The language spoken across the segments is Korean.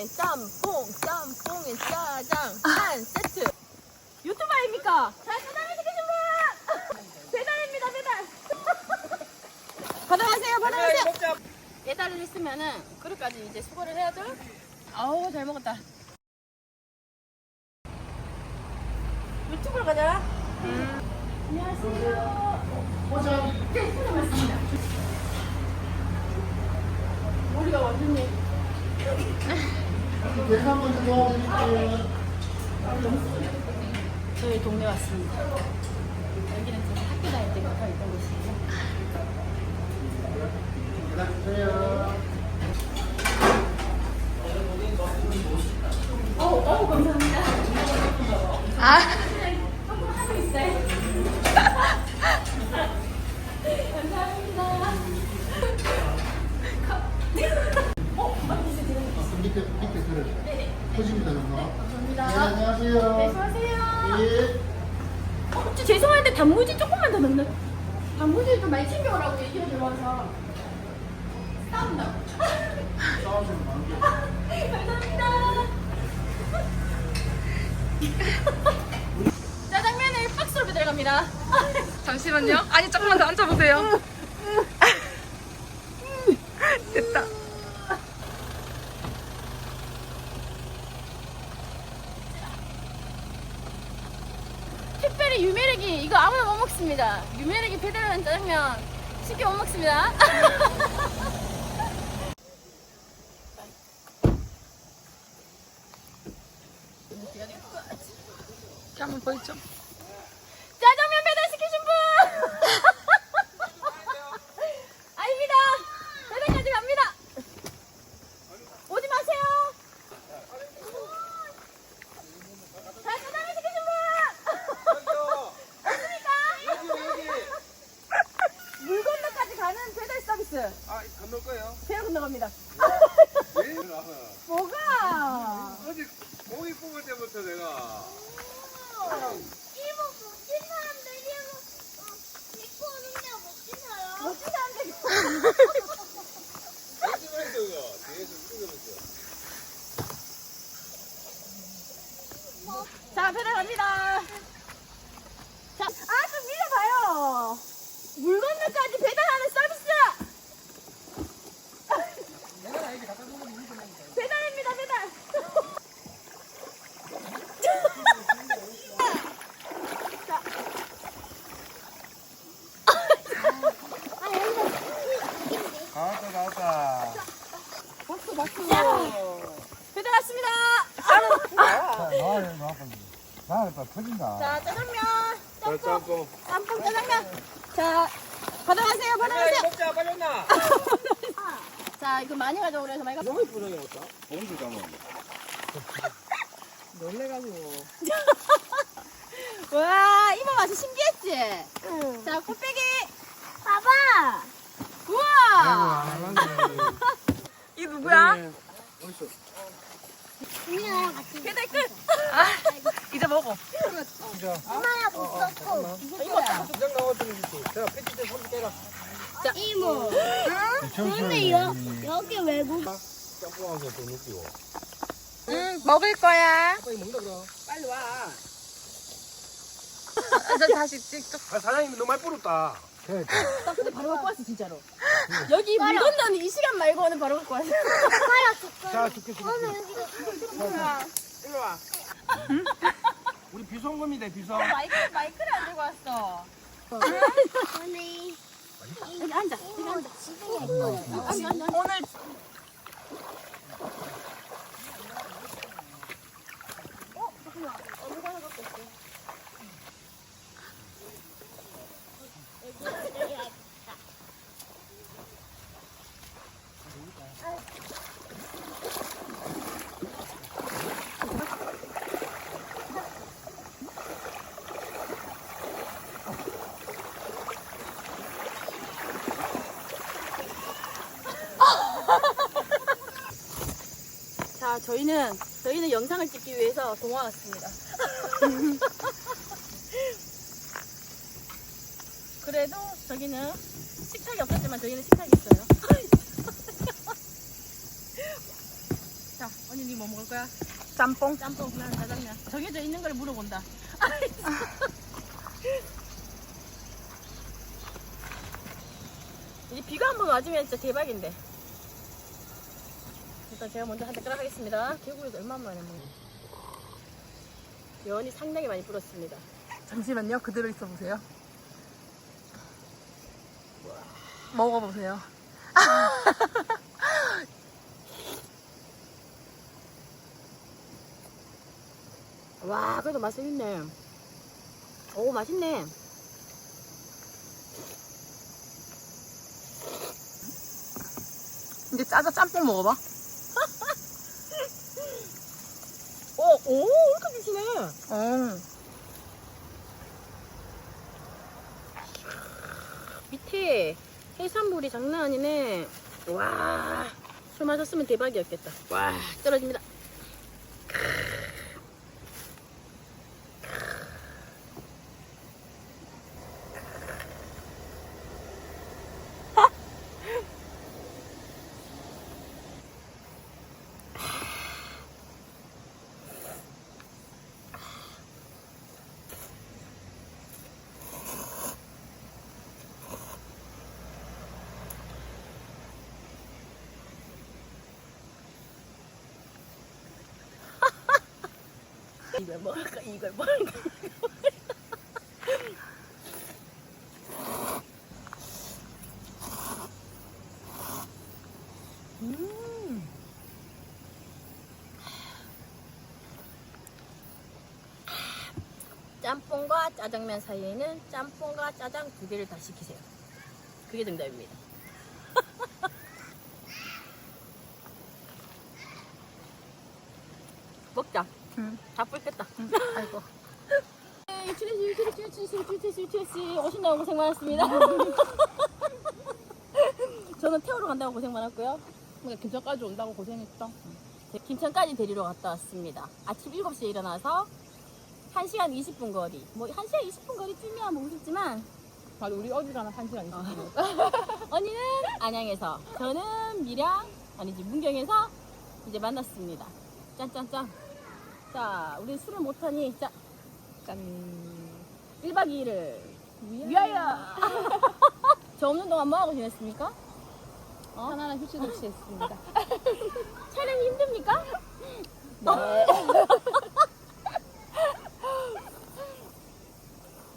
엔 짬뽕, 짬뽕엔 짜장 한 세트. 유튜버입니까? 잘 사랑해주시는 분! 배달입니다, 배달! 받아가세요, 받아가세요! 배달을 했으면은 그릇까지 이제 수거를 해야죠. 아우, 잘 먹었다. 유튜브로 가자. 안녕하세요. 네, 포장 맞습니다. 머리가 완전히 계산 먼저 도와드릴게요. 저희 동네 왔습니다. 여기는 제가 학교 다닐 때 가까이 있던 곳이에요. 주세요. 어우, 어우, 감사합니다. 아, 단무지 조금만 더 넣는. 단무지 좀 많이 챙겨오라고 얘기를 들어와서. 싸운다. 싸우시는 관계. 감사합니다. 짜장면을 박스로 배달 갑니다. 잠시만요. 아니, 조금만 더 앉아보세요. 됐다. 특별히 유메렉이 이거 먹습니다. 유메렉이 배달하는 짜장면 쉽게 못 먹습니다. 한번 보이죠? 짜장면 배달시키신 분! 아닙니다. 배달까지 갑니다. 오지 마세요. 자, 짜장면 시키신 분! 없습니까? 물 건너까지 가는 배달 서비스. 아, 건널 거예요? 배로 건너갑니다. 왜? 뭐가? 어제 고기 뽑을 때부터 내가 이모 멋진 사람들이랑 입고 오는데 멋진 사람. 멋진 사람들이. 열심히 했어, 이거. 뒤에서 찍어줬어. 자, 배달 갑니다. 자, 아, 좀 밀어봐요. 물 건너까지 배달하는 서비스! 배달입니다, 배달. 자. 나왔다, 나왔다. 박수, 박수. 배달 왔습니다. 나와요, 나왔다. 나왔다, 터진다. 자, 짜장면. 자, 짬뽕. 짬뽕 짜장면. 자, 받아가세요, 받아가세요. 먹자, 빨리 온나. 자, 이거 많이 가져오라 해서 많이 가져. 너무 부정해 왔다. 봉지 가면. 와, 이모 맛이 신기했지? 자, 꽃배기. 봐봐. 우와. 이 누구야? 어딨어? 언니랑 같이. 먹어. 엄마야 못 썼고. 자, 패티때 손 떼라. 이모. 근데 여, 여기 외국. 짬뽕하고 좀 느끼고. 응, 먹을 거야. 빨리 먹는다, 그럼. 빨리 와. 아, 저 다시 직접. 아, 사장님 너무 많이 뿌렸다. 그래. 나 근데 바로 갖고 왔어, 진짜로. 여기 물 건너는 이 시간 말고는 바로 갖고 왔어. 자, 여기가. 일로 와. 우리 비송금이다, 비송. 마이크, 마이크를 안 들고 왔어. 언니. 여기 앉아. 여기 앉아. 오늘 자, 저희는, 저희는 영상을 찍기 위해서 동화 왔습니다. 그래도 저기는 식탁이 없었지만 저희는 식탁이 있어요. 자, 언니 니 뭐 먹을 거야? 짬뽕. 짬뽕, 난 짜장면. 정해져 있는 걸 물어본다. 이제 비가 한번 와주면 진짜 대박인데. 일단 제가 먼저 한 숟가락 하겠습니다. 개구리도 얼마 만에 먹는 연이 상당히 많이 불었습니다. 잠시만요. 그대로 있어 보세요. 먹어보세요. 와, 그래도 맛은 있네. 오, 맛있네. 이제 짜자 짬뽕 먹어봐. 오, 오, 이렇게 드시네. 어. 밑에 해산물이 장난 아니네. 와, 술 마셨으면 대박이었겠다. 와, 떨어집니다. 이걸 먹을까, 이걸 먹을까. 음. 짬뽕과 짜장면 사이에는 짬뽕과 짜장 두 개를 다 시키세요. 그게 정답입니다. 먹자. 응. 다 뿔겠다. 아이고. 츄레시, 츄레시, 츄레시, 츄레시, 츄레시. 오신 다고 고생 많았습니다. 저는 태우러 간다고 고생 많았고요. 근데 김천까지 온다고 고생했어. 제 김천까지 데리러 갔다 왔습니다. 아침 7시에 일어나서 1시간 20분 거리. 뭐 1시간 20분 거리쯤이야 뭐 우습지만 맞아, 우리 어디 가나 한 시간 있어. 언니는 안양에서 저는 밀양 아니지 문경에서 이제 만났습니다. 짠짠짠. 자, 우리 술을 못하니 자 짠. 1박 2일을 위하여. 저 없는 동안 뭐 하고 지냈습니까? 어? 편안한 휴식을 취했습니다. 촬영이 힘듭니까?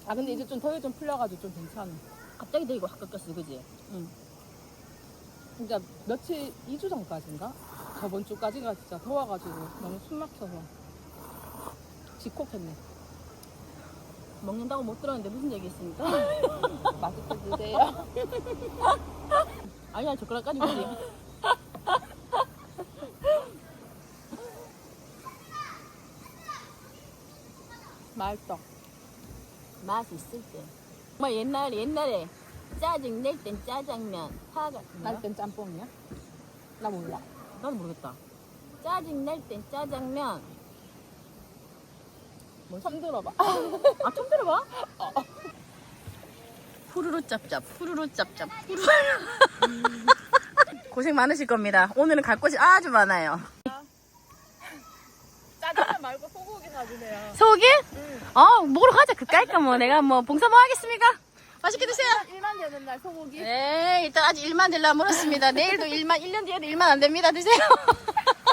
아, 근데 이제 좀 더위 좀 풀려가지고 좀 괜찮아. 갑자기 되게 확 꺾였어, 그지? 응. 그러니까 며칠, 2주 전까지인가? 저번 주까지가 진짜 더워가지고 너무 숨 막혀서 직콕했네. 먹는다고 못 들었는데 무슨 얘기 있습니까? 맛있게 드세요. 아니야, 젓가락까지 먹지. 맛있어. 맛이 있을 때. 정말 옛날에, 옛날에 짜증 낼 땐 짜장면, 뭐야? 날땐 짬뽕이야? 나 몰라. 나도 모르겠다. 짜증 낼 땐 짜장면. 처음 들어봐. 아, 처음 들어봐? 푸르르 짭짭, 푸르르 짭짭, 푸르르. 고생 많으실 겁니다. 오늘은 갈 곳이 아주 많아요. 짜장면 말고 소고기 사주세요. 소고기? 어, 먹으러 가자. 그까이까 뭐 내가 뭐 봉사 뭐 하겠습니까? 맛있게 드세요. 일만 되는 날 소고기. 네, 일단 아직 일만 되려 멀었습니다. 내일도 일만, 1년 뒤에도 일만 안 됩니다. 드세요.